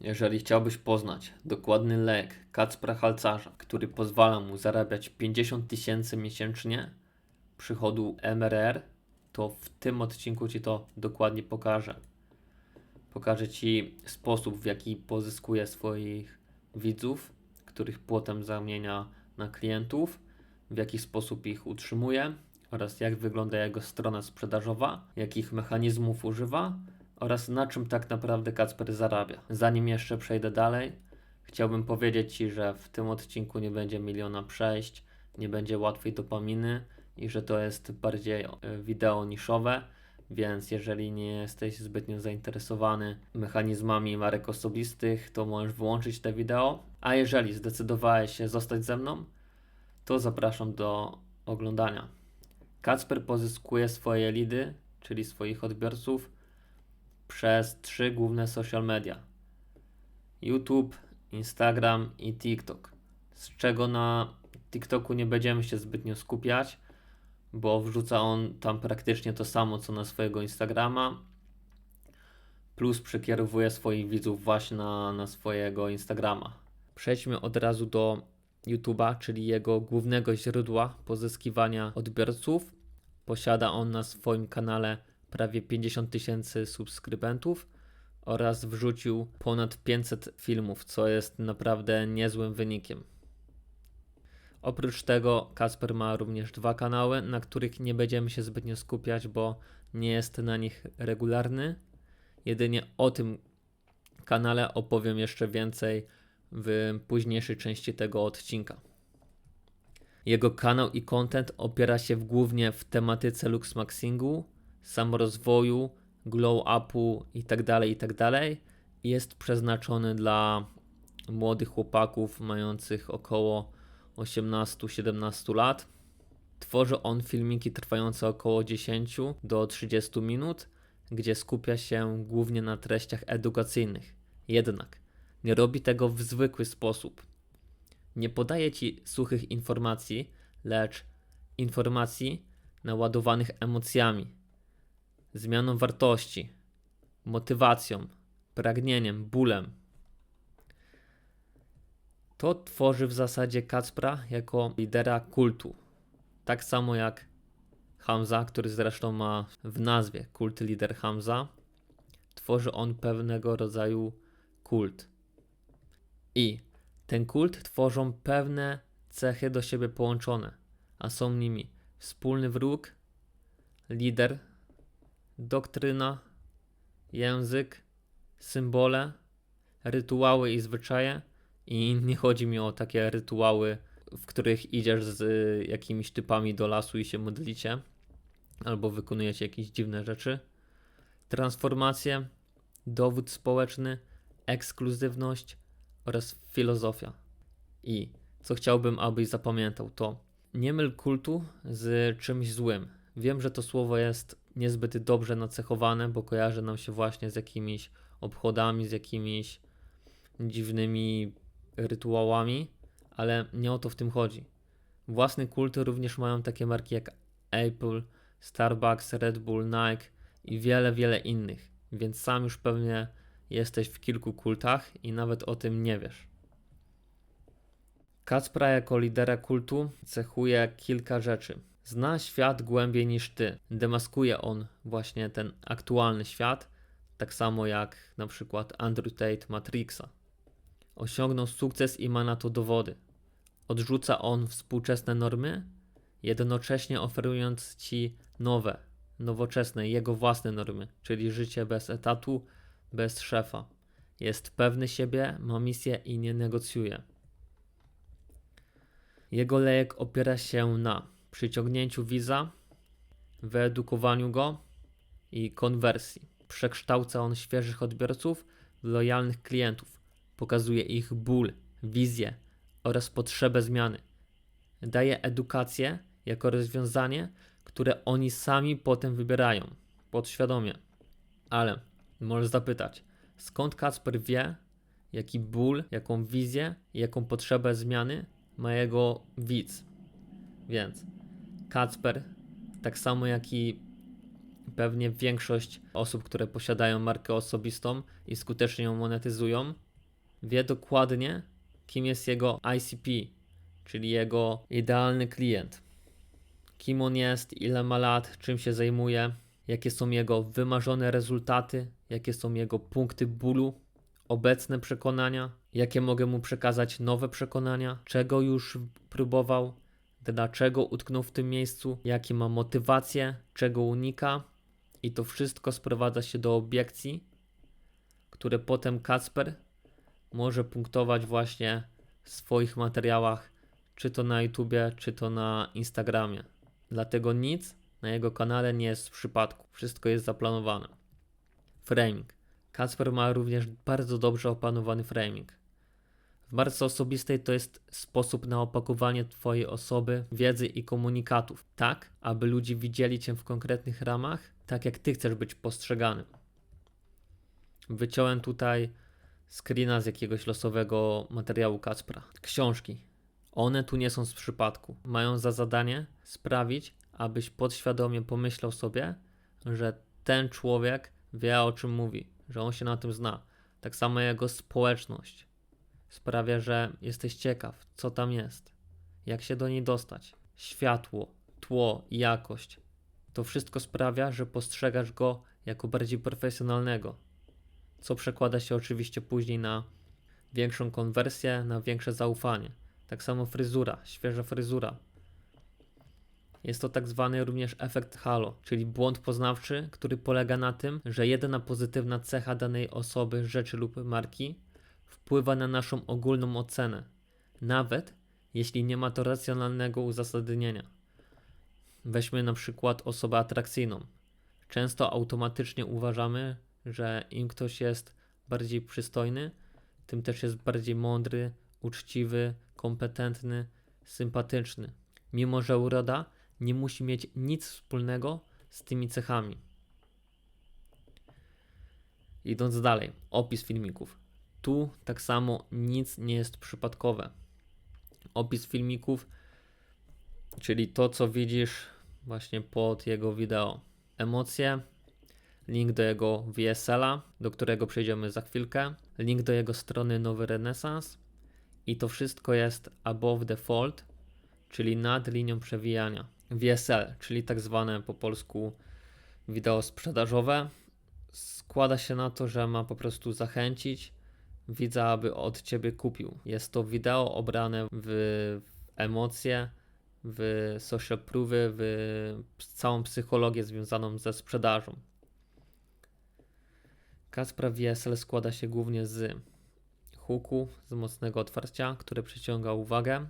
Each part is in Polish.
Jeżeli chciałbyś poznać dokładny lek Kacpra Halcarza, który pozwala mu zarabiać 50 tysięcy miesięcznie przychodu MRR, to w tym odcinku Ci to dokładnie pokażę. Pokażę Ci sposób, w jaki pozyskuje swoich widzów, których potem zamienia na klientów, w jaki sposób ich utrzymuje oraz jak wygląda jego strona sprzedażowa, jakich mechanizmów używa oraz na czym tak naprawdę Kacper zarabia. Zanim jeszcze przejdę dalej, chciałbym powiedzieć Ci, że w tym odcinku nie będzie miliona przejść, nie będzie łatwej dopaminy i że to jest bardziej e, wideo niszowe, więc jeżeli nie jesteś zbytnio zainteresowany mechanizmami marek osobistych, to możesz wyłączyć te wideo. A jeżeli zdecydowałeś się zostać ze mną, to zapraszam do oglądania. Kacper pozyskuje swoje lidy, czyli swoich odbiorców, przez trzy główne social media: YouTube, Instagram i TikTok. Z czego na TikToku nie będziemy się zbytnio skupiać, bo wrzuca on tam praktycznie to samo co na swojego Instagrama. Plus przekierowuje swoich widzów właśnie na, na swojego Instagrama. Przejdźmy od razu do YouTube'a, czyli jego głównego źródła pozyskiwania odbiorców. Posiada on na swoim kanale prawie 50 tysięcy subskrybentów oraz wrzucił ponad 500 filmów, co jest naprawdę niezłym wynikiem. Oprócz tego Kasper ma również dwa kanały, na których nie będziemy się zbytnio skupiać, bo nie jest na nich regularny. Jedynie o tym kanale opowiem jeszcze więcej w późniejszej części tego odcinka. Jego kanał i content opiera się głównie w tematyce luxmaxingu, samorozwoju, glow upu itd., itd. Jest przeznaczony dla młodych chłopaków mających około 18-17 lat. Tworzy on filmiki trwające około 10 do 30 minut, gdzie skupia się głównie na treściach edukacyjnych. Jednak nie robi tego w zwykły sposób. Nie podaje ci suchych informacji, lecz informacji naładowanych emocjami, zmianą wartości, motywacją, pragnieniem, bólem. To tworzy w zasadzie Kacpra jako lidera kultu. Tak samo jak Hamza, który zresztą ma w nazwie kult lider Hamza, tworzy on pewnego rodzaju kult. I ten kult tworzą pewne cechy do siebie połączone, a są nimi wspólny wróg, lider, doktryna, język, symbole, rytuały i zwyczaje. I nie chodzi mi o takie rytuały, w których idziesz z y, jakimiś typami do lasu i się modlicie, albo wykonujecie jakieś dziwne rzeczy. Transformacje, dowód społeczny, ekskluzywność oraz filozofia. I co chciałbym, abyś zapamiętał, to nie myl kultu z czymś złym. Wiem, że to słowo jest niezbyt dobrze nacechowane, bo kojarzy nam się właśnie z jakimiś obchodami, z jakimiś dziwnymi rytuałami, ale nie o to w tym chodzi. Własny kult również mają takie marki jak Apple, Starbucks, Red Bull, Nike i wiele, wiele innych, więc sam już pewnie jesteś w kilku kultach i nawet o tym nie wiesz. Kacpra jako lidera kultu cechuje kilka rzeczy. Zna świat głębiej niż ty. Demaskuje on właśnie ten aktualny świat, tak samo jak na przykład Andrew Tate Matrixa. Osiągnął sukces i ma na to dowody. Odrzuca on współczesne normy, jednocześnie oferując ci nowe, nowoczesne, jego własne normy, czyli życie bez etatu, bez szefa. Jest pewny siebie, ma misję i nie negocjuje. Jego lejek opiera się na przyciągnięciu widza, wyedukowaniu go i konwersji. Przekształca on świeżych odbiorców w lojalnych klientów. Pokazuje ich ból, wizję oraz potrzebę zmiany. Daje edukację jako rozwiązanie, które oni sami potem wybierają podświadomie. Ale możesz zapytać, skąd Kacper wie, jaki ból, jaką wizję i jaką potrzebę zmiany ma jego widz. Więc Kacper, tak samo jak i pewnie większość osób, które posiadają markę osobistą i skutecznie ją monetyzują, wie dokładnie, kim jest jego ICP, czyli jego idealny klient. Kim on jest, ile ma lat, czym się zajmuje, jakie są jego wymarzone rezultaty, jakie są jego punkty bólu, obecne przekonania, jakie mogę mu przekazać nowe przekonania, czego już próbował, dlaczego utknął w tym miejscu, jakie ma motywacje, czego unika. I to wszystko sprowadza się do obiekcji, które potem Kacper może punktować właśnie w swoich materiałach, czy to na YouTubie, czy to na Instagramie. Dlatego nic na jego kanale nie jest w przypadku. Wszystko jest zaplanowane. Framing. Kacper ma również bardzo dobrze opanowany framing. W marce osobistej to jest sposób na opakowanie Twojej osoby, wiedzy i komunikatów, tak aby ludzie widzieli Cię w konkretnych ramach, tak jak Ty chcesz być postrzegany. Wyciąłem tutaj screena z jakiegoś losowego materiału Kacpra. Książki. One tu nie są z przypadku. Mają za zadanie sprawić, abyś podświadomie pomyślał sobie, że ten człowiek wie o czym mówi, że on się na tym zna. Tak samo jego społeczność sprawia, że jesteś ciekaw, co tam jest, jak się do niej dostać. Światło, tło, jakość. To wszystko sprawia, że postrzegasz go jako bardziej profesjonalnego, co przekłada się oczywiście później na większą konwersję, na większe zaufanie. Tak samo fryzura, świeża fryzura. Jest to tak zwany również efekt halo, czyli błąd poznawczy, który polega na tym, że jedna pozytywna cecha danej osoby, rzeczy lub marki wpływa na naszą ogólną ocenę, nawet jeśli nie ma to racjonalnego uzasadnienia. Weźmy na przykład osobę atrakcyjną. Często automatycznie uważamy, że im ktoś jest bardziej przystojny, tym też jest bardziej mądry, uczciwy, kompetentny, sympatyczny. Mimo, że uroda nie musi mieć nic wspólnego z tymi cechami. Idąc dalej, opis filmików. Tu tak samo nic nie jest przypadkowe. Opis filmików, czyli to, co widzisz właśnie pod jego wideo. Emocje, link do jego VSL-a, do którego przejdziemy za chwilkę, link do jego strony Nowy Renesans i to wszystko jest above the fold, czyli nad linią przewijania. VSL, czyli tak zwane po polsku wideo sprzedażowe, składa się na to, że ma po prostu zachęcić widza, aby od ciebie kupił. Jest to wideo obrane w emocje, w social proofy, w całą psychologię związaną ze sprzedażą. Kacpra VSL składa się głównie z hooku, z mocnego otwarcia, które przyciąga uwagę,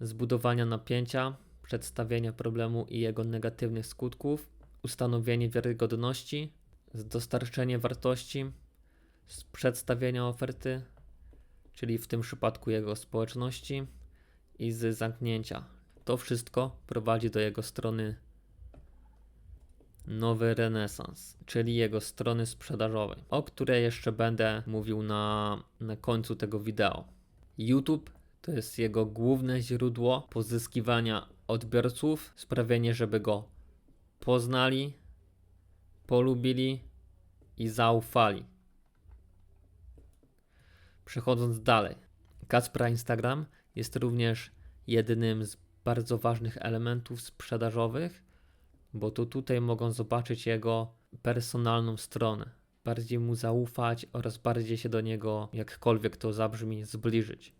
zbudowania napięcia, przedstawienia problemu i jego negatywnych skutków, ustanowienie wiarygodności, dostarczenie wartości, z przedstawienia oferty, czyli w tym przypadku jego społeczności, i z zamknięcia. To wszystko prowadzi do jego strony Nowy Renesans, czyli jego strony sprzedażowej, o której jeszcze będę mówił na, na końcu tego wideo. YouTube to jest jego główne źródło pozyskiwania odbiorców, sprawienie, żeby go poznali, polubili i zaufali. Przechodząc dalej, Kacpra Instagram jest również jednym z bardzo ważnych elementów sprzedażowych, bo to tutaj mogą zobaczyć jego personalną stronę, bardziej mu zaufać oraz bardziej się do niego, jakkolwiek to zabrzmi, zbliżyć.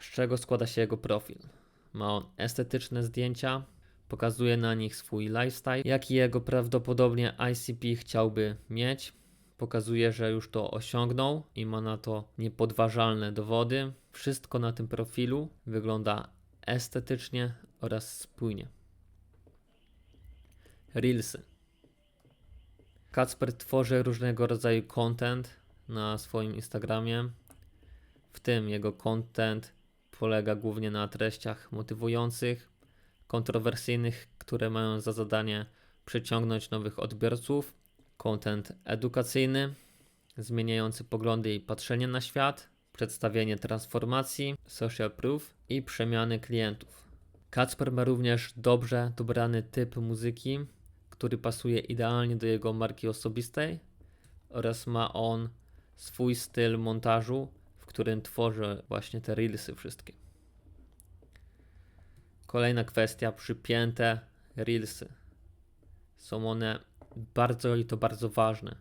Z czego składa się jego profil? Ma on estetyczne zdjęcia, pokazuje na nich swój lifestyle, jaki jego prawdopodobnie ICP chciałby mieć pokazuje, że już to osiągnął i ma na to niepodważalne dowody. Wszystko na tym profilu wygląda estetycznie oraz spójnie. Reelsy. Kacper tworzy różnego rodzaju content na swoim Instagramie. W tym jego content polega głównie na treściach motywujących, kontrowersyjnych, które mają za zadanie przyciągnąć nowych odbiorców content edukacyjny, zmieniający poglądy i patrzenie na świat, przedstawienie transformacji, social proof i przemiany klientów. Kacper ma również dobrze dobrany typ muzyki, który pasuje idealnie do jego marki osobistej oraz ma on swój styl montażu, w którym tworzy właśnie te reelsy wszystkie. Kolejna kwestia, przypięte reelsy. Są one bardzo i to bardzo ważne,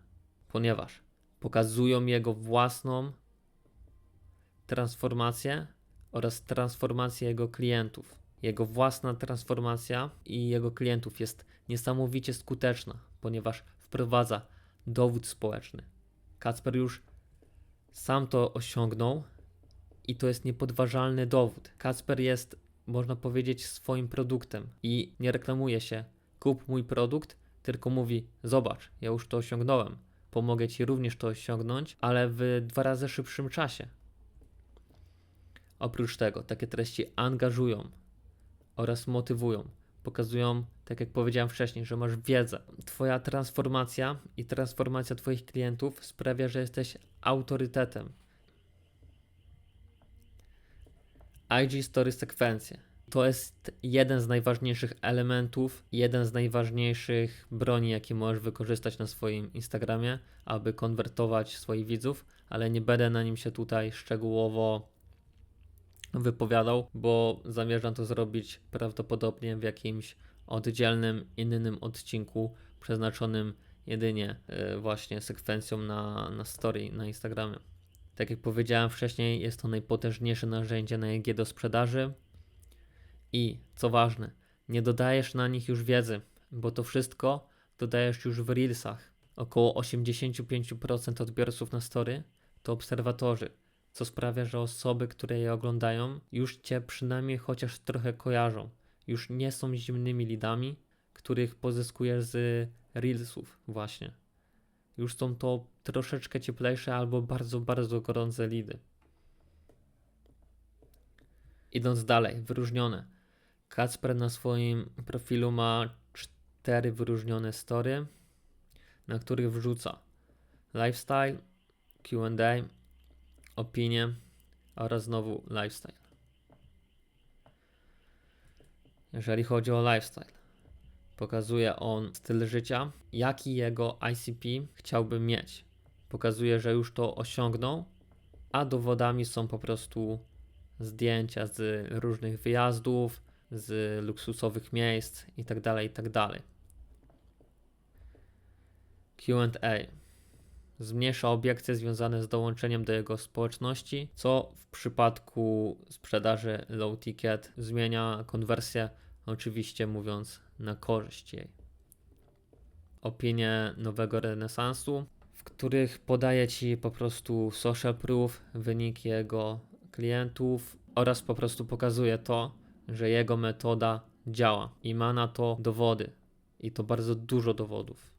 ponieważ pokazują jego własną transformację oraz transformację jego klientów. Jego własna transformacja i jego klientów jest niesamowicie skuteczna, ponieważ wprowadza dowód społeczny. Kacper już sam to osiągnął i to jest niepodważalny dowód. Kacper jest, można powiedzieć, swoim produktem i nie reklamuje się. Kup mój produkt, tylko mówi: Zobacz, ja już to osiągnąłem. Pomogę ci również to osiągnąć, ale w dwa razy szybszym czasie. Oprócz tego, takie treści angażują oraz motywują. Pokazują, tak jak powiedziałem wcześniej, że masz wiedzę. Twoja transformacja i transformacja Twoich klientów sprawia, że jesteś autorytetem. IG Story sekwencje. To jest jeden z najważniejszych elementów, jeden z najważniejszych broni, jakie możesz wykorzystać na swoim Instagramie, aby konwertować swoich widzów, ale nie będę na nim się tutaj szczegółowo wypowiadał, bo zamierzam to zrobić prawdopodobnie w jakimś oddzielnym, innym odcinku przeznaczonym jedynie y, właśnie sekwencją na, na story na Instagramie. Tak jak powiedziałem wcześniej, jest to najpotężniejsze narzędzie na EG do sprzedaży i co ważne, nie dodajesz na nich już wiedzy, bo to wszystko dodajesz już w Reelsach. Około 85% odbiorców na story to obserwatorzy, co sprawia, że osoby, które je oglądają, już cię przynajmniej chociaż trochę kojarzą. Już nie są zimnymi lidami, których pozyskujesz z Reelsów, właśnie. Już są to troszeczkę cieplejsze albo bardzo, bardzo gorące lidy. Idąc dalej, wyróżnione. Kacper na swoim profilu ma cztery wyróżnione story, na których wrzuca lifestyle, QA, opinie oraz znowu lifestyle. Jeżeli chodzi o lifestyle, pokazuje on styl życia, jaki jego ICP chciałby mieć. Pokazuje, że już to osiągnął, a dowodami są po prostu zdjęcia z różnych wyjazdów, z luksusowych miejsc itd. itd. QA zmniejsza obiekcje związane z dołączeniem do jego społeczności, co w przypadku sprzedaży low ticket zmienia konwersję, oczywiście mówiąc na korzyść jej. Opinie nowego renesansu, w których podaje ci po prostu social proof, wynik jego klientów oraz po prostu pokazuje to, że jego metoda działa i ma na to dowody. I to bardzo dużo dowodów.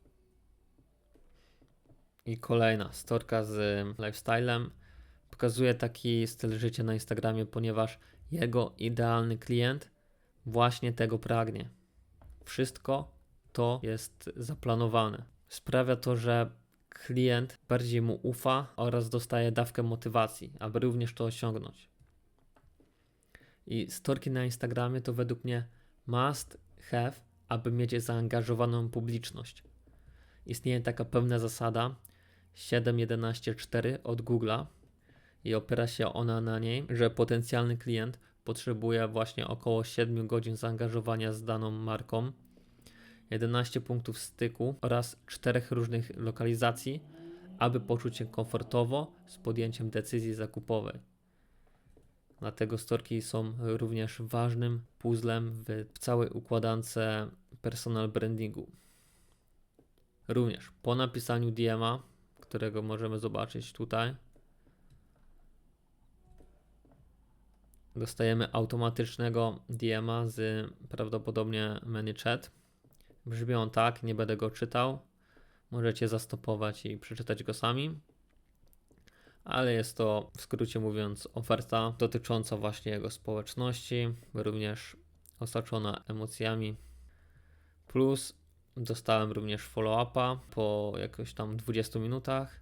I kolejna storka z lifestylem. Pokazuje taki styl życia na Instagramie, ponieważ jego idealny klient właśnie tego pragnie. Wszystko to jest zaplanowane. Sprawia to, że klient bardziej mu ufa oraz dostaje dawkę motywacji, aby również to osiągnąć. I storki na Instagramie to według mnie must have, aby mieć zaangażowaną publiczność. Istnieje taka pewna zasada 7.11.4 od Google'a i opiera się ona na niej, że potencjalny klient potrzebuje właśnie około 7 godzin zaangażowania z daną marką, 11 punktów styku oraz 4 różnych lokalizacji, aby poczuć się komfortowo z podjęciem decyzji zakupowej. Dlatego storki są również ważnym puzzlem w całej układance personal brandingu. Również po napisaniu DM-a, którego możemy zobaczyć tutaj, dostajemy automatycznego DM-a z prawdopodobnie ManyChat. Brzmi on tak, nie będę go czytał. Możecie zastopować i przeczytać go sami ale jest to w skrócie mówiąc oferta dotycząca właśnie jego społeczności, również osaczona emocjami. Plus dostałem również follow-upa po jakoś tam 20 minutach,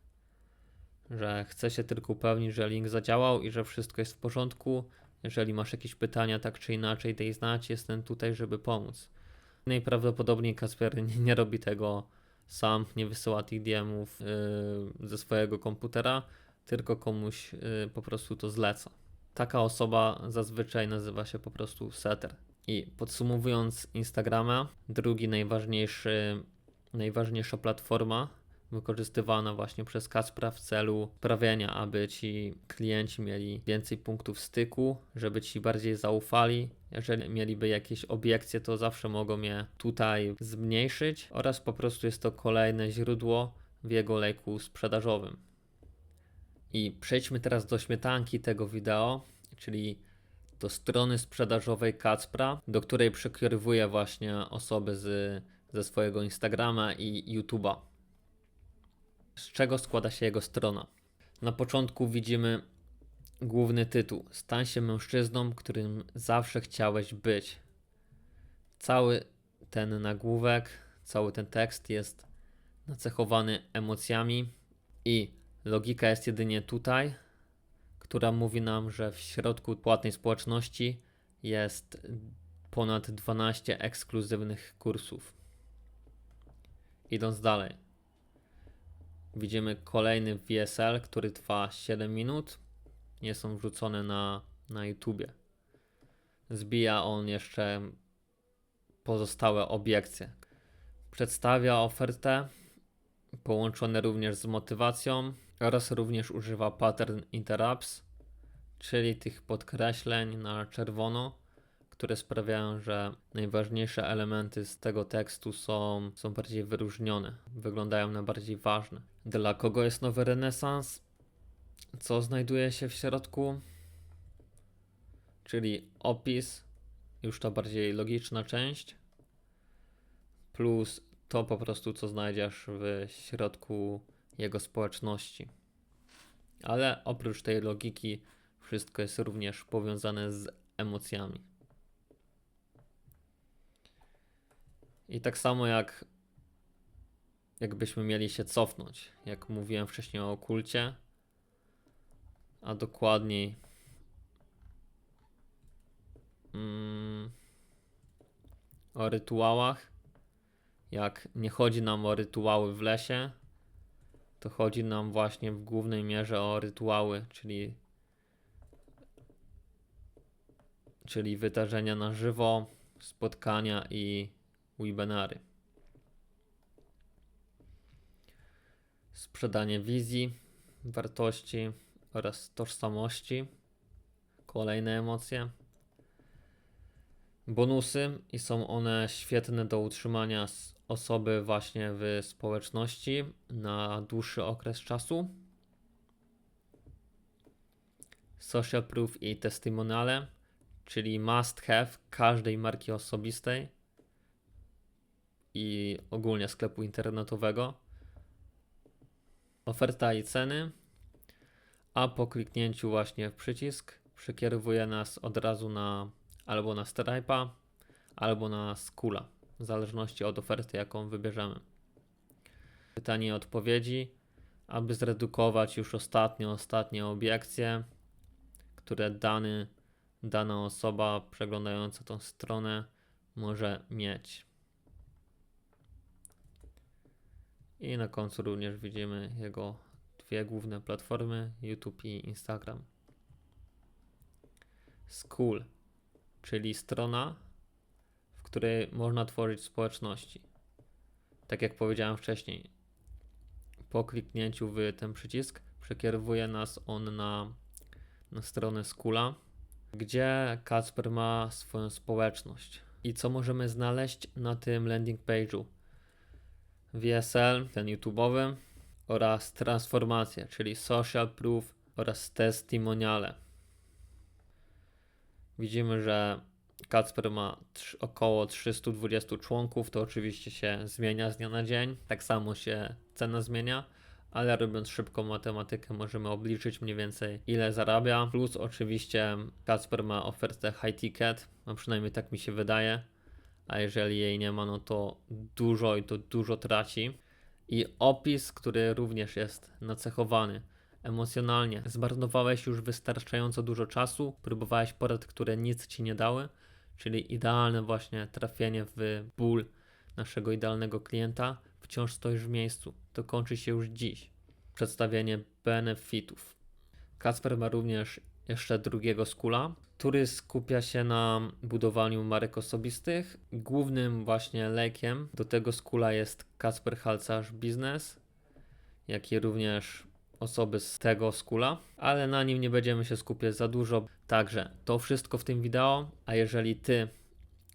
że chcę się tylko upewnić, że link zadziałał i że wszystko jest w porządku. Jeżeli masz jakieś pytania, tak czy inaczej, daj znać, jestem tutaj, żeby pomóc. Najprawdopodobniej Kasper nie, robi tego sam nie wysyła tych DM-ów yy, ze swojego komputera, tylko komuś yy, po prostu to zleca. Taka osoba zazwyczaj nazywa się po prostu setter. I podsumowując Instagrama, drugi najważniejszy, najważniejsza platforma wykorzystywana właśnie przez Kaspra w celu sprawienia, aby ci klienci mieli więcej punktów styku, żeby ci bardziej zaufali. Jeżeli mieliby jakieś obiekcje, to zawsze mogą je tutaj zmniejszyć oraz po prostu jest to kolejne źródło w jego lejku sprzedażowym. I przejdźmy teraz do śmietanki tego wideo, czyli do strony sprzedażowej Kacpra, do której przekierowuje właśnie osoby z, ze swojego Instagrama i YouTube'a. Z czego składa się jego strona? Na początku widzimy główny tytuł: Stań się mężczyzną, którym zawsze chciałeś być. Cały ten nagłówek, cały ten tekst jest nacechowany emocjami i logika jest jedynie tutaj, która mówi nam, że w środku płatnej społeczności jest ponad 12 ekskluzywnych kursów. Idąc dalej, widzimy kolejny VSL, który trwa 7 minut. Nie są wrzucone na, na YouTubie. Zbija on jeszcze pozostałe obiekcje. Przedstawia ofertę, połączone również z motywacją oraz również używa pattern interrupts, czyli tych podkreśleń na czerwono, które sprawiają, że najważniejsze elementy z tego tekstu są, są bardziej wyróżnione, wyglądają na bardziej ważne. Dla kogo jest nowy renesans? Co znajduje się w środku? Czyli opis, już ta bardziej logiczna część, plus to po prostu, co znajdziesz w środku jego społeczności. Ale oprócz tej logiki, wszystko jest również powiązane z emocjami. I tak samo jak jakbyśmy mieli się cofnąć, jak mówiłem wcześniej o okulcie, a dokładniej mm, o rytuałach. Jak nie chodzi nam o rytuały w lesie, to chodzi nam właśnie w głównej mierze o rytuały, czyli, czyli wydarzenia na żywo, spotkania i webinary. Sprzedanie wizji, wartości oraz tożsamości. Kolejne emocje. Bonusy i są one świetne do utrzymania osoby właśnie w społeczności na dłuższy okres czasu. Social proof i testimoniale, czyli must have każdej marki osobistej i ogólnie sklepu internetowego. Oferta i ceny, a po kliknięciu właśnie w przycisk przekierowuje nas od razu na albo na Stripe'a, albo na Skula w zależności od oferty, jaką wybierzemy. Pytanie i odpowiedzi, aby zredukować już ostatnie, ostatnie obiekcje, które dany, dana osoba przeglądająca tą stronę może mieć. I na końcu również widzimy jego dwie główne platformy YouTube i Instagram. School, czyli strona, której można tworzyć społeczności. Tak jak powiedziałem wcześniej, po kliknięciu w ten przycisk przekierowuje nas on na, na stronę Skula, gdzie Kacper ma swoją społeczność. I co możemy znaleźć na tym landing page'u? VSL, ten YouTube'owy oraz transformacje, czyli social proof oraz testimoniale. Widzimy, że Kacper ma około 320 członków, to oczywiście się zmienia z dnia na dzień. Tak samo się cena zmienia, ale robiąc szybką matematykę możemy obliczyć mniej więcej ile zarabia. Plus oczywiście Kacper ma ofertę high ticket, a przynajmniej tak mi się wydaje. A jeżeli jej nie ma, no to dużo i to dużo traci. I opis, który również jest nacechowany emocjonalnie. Zmarnowałeś już wystarczająco dużo czasu, próbowałeś porad, które nic ci nie dały czyli idealne właśnie trafienie w ból naszego idealnego klienta wciąż stoisz w miejscu. To kończy się już dziś. Przedstawienie benefitów. Kacper ma również jeszcze drugiego skula, który skupia się na budowaniu marek osobistych. Głównym właśnie lekiem do tego skula jest Kacper Halcarz Biznes, jak i również osoby z tego skula, ale na nim nie będziemy się skupiać za dużo. Także to wszystko w tym wideo, a jeżeli ty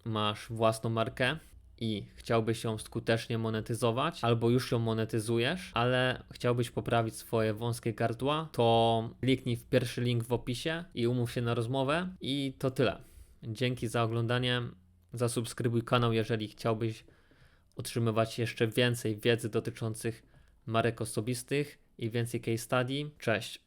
masz własną markę i chciałbyś ją skutecznie monetyzować, albo już ją monetyzujesz, ale chciałbyś poprawić swoje wąskie gardła, to kliknij w pierwszy link w opisie i umów się na rozmowę. I to tyle. Dzięki za oglądanie. Zasubskrybuj kanał, jeżeli chciałbyś otrzymywać jeszcze więcej wiedzy dotyczących marek osobistych i więcej case study. Cześć!